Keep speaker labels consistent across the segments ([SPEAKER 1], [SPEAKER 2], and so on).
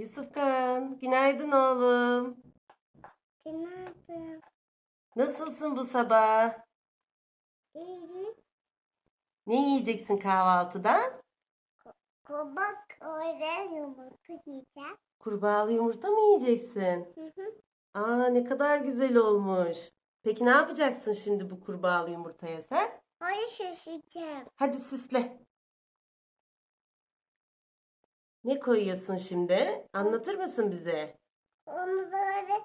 [SPEAKER 1] Yusufkan, günaydın oğlum.
[SPEAKER 2] Günaydın.
[SPEAKER 1] Nasılsın bu sabah?
[SPEAKER 2] İyi.
[SPEAKER 1] Ne yiyeceksin kahvaltıda?
[SPEAKER 2] Kabak öyle yumurta yiyeceğim.
[SPEAKER 1] Kurbağalı yumurta mı yiyeceksin?
[SPEAKER 2] Hı hı.
[SPEAKER 1] Aa ne kadar güzel olmuş. Peki ne yapacaksın şimdi bu kurbağalı yumurtaya sen?
[SPEAKER 2] Öyle şaşıracağım.
[SPEAKER 1] Hadi süsle. Ne koyuyorsun şimdi? Anlatır mısın bize?
[SPEAKER 2] Onu böyle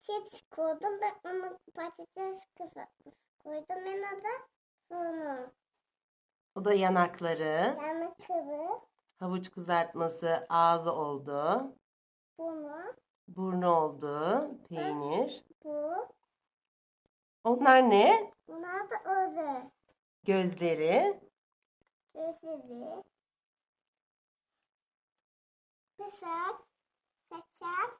[SPEAKER 2] chips koydum. Ben onu patates kızartması koydum. Ben da bunu.
[SPEAKER 1] O da yanakları,
[SPEAKER 2] kıvır.
[SPEAKER 1] havuç kızartması, ağzı oldu,
[SPEAKER 2] Bunu.
[SPEAKER 1] burnu oldu, peynir.
[SPEAKER 2] Bu.
[SPEAKER 1] Onlar ne?
[SPEAKER 2] Bunlar da öyle.
[SPEAKER 1] Gözleri,
[SPEAKER 2] Gözleri. Kısar. Saçar.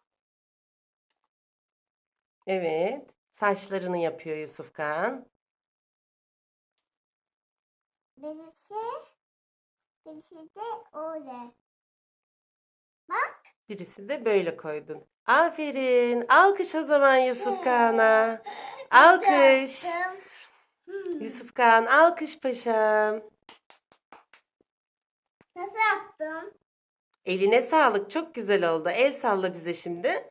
[SPEAKER 1] evet. Saçlarını yapıyor Yusufkan.
[SPEAKER 2] Birisi. Birisi de öyle.
[SPEAKER 1] Birisi de böyle koydun. Aferin. Alkış o zaman Yusufkan'a. Alkış.
[SPEAKER 2] Yaptım. Hmm.
[SPEAKER 1] Yusufkan alkış paşam.
[SPEAKER 2] Nasıl yaptım?
[SPEAKER 1] Eline sağlık. Çok güzel oldu. El salla bize şimdi.